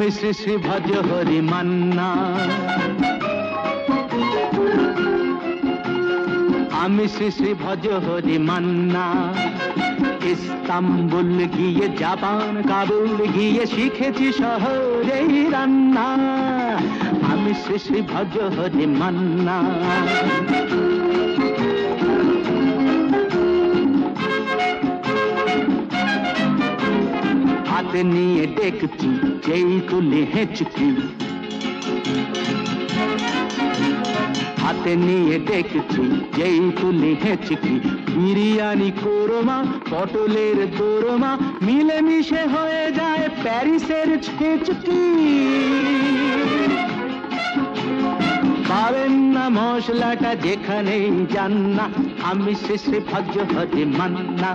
Shri Bhaj Hari Manna আমি Shri Bhaj Hari Manna Istanbul গিয়ে Japan Kabul গিয়ে শিখেছি শহরেই রান্না আমি শ্রী ভজ হরি মান্না হাতে নিয়ে ডেকছি যেই তুলে হেঁচকি। হাতে নিয়ে দেখছি, যেই তুলি হেঁচকি। বিরিয়ানি কোরমা, পটলের দোরমা, মিলেমিশে হয়ে যায় প্যারিসের ছেচকি পাবেন না মশলাটা যেখানেই যান না, আমি শেষে ভাগ্য হতে মান্না।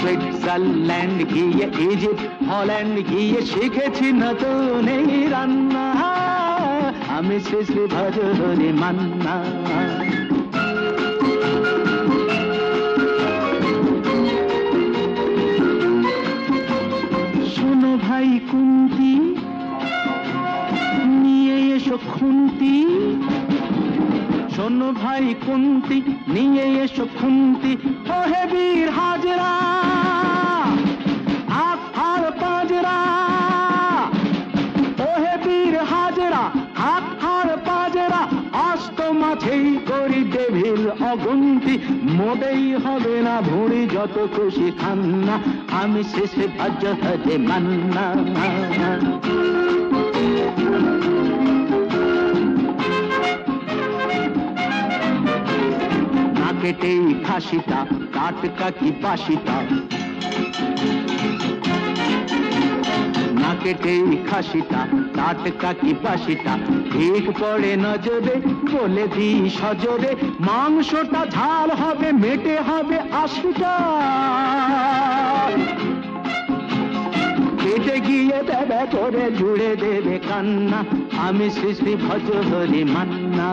সুইজারল্যান্ড গিয়ে ইজিপ্ট হল্যান্ড গিয়ে শিখেছি নতুন এই রান্না। আমি ভজ হরে মান্না। শোনো ভাই কুন্তি, নিয়ে এসো খুন্তি। শোনো ভাই কুন্তি, নিয়ে এসো খুন্তি। ওহে বীর হাজরা হার পাজরা। ওহে বীর হাজরা হাত পাজরা অষ্ট মাঝেই করি ডেভিল অগুন্তি। মোটেই হবে না ভুঁড়ি, যত খুশি খান না আমি শেষে ভাজ্য মান্না। কেটেই খাসিটা টাটকা কি বাসিটা? না কেটেই খাসিটা টাটকা কি বাসিটা? ঠিক পড়ে নজরে বলে দি সজরে, মাংসটা ঝাল হবে, মেটে হবে আশিটা। কেটে গিয়ে দেবে, করে জুড়ে দেবে কান্না, আমি শ্রী শ্রী ভজ হরি মান্না।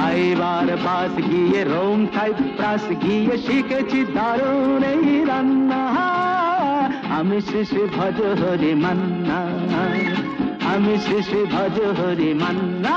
খাইবার পাশ গিয়ে রোম খাই, প্রাস গিয়ে শিখেছি দারুণ এই রান্না। আমি শ্রী ভজ হরি মান্না, আমি শ্রী ভজ হরি মান্না।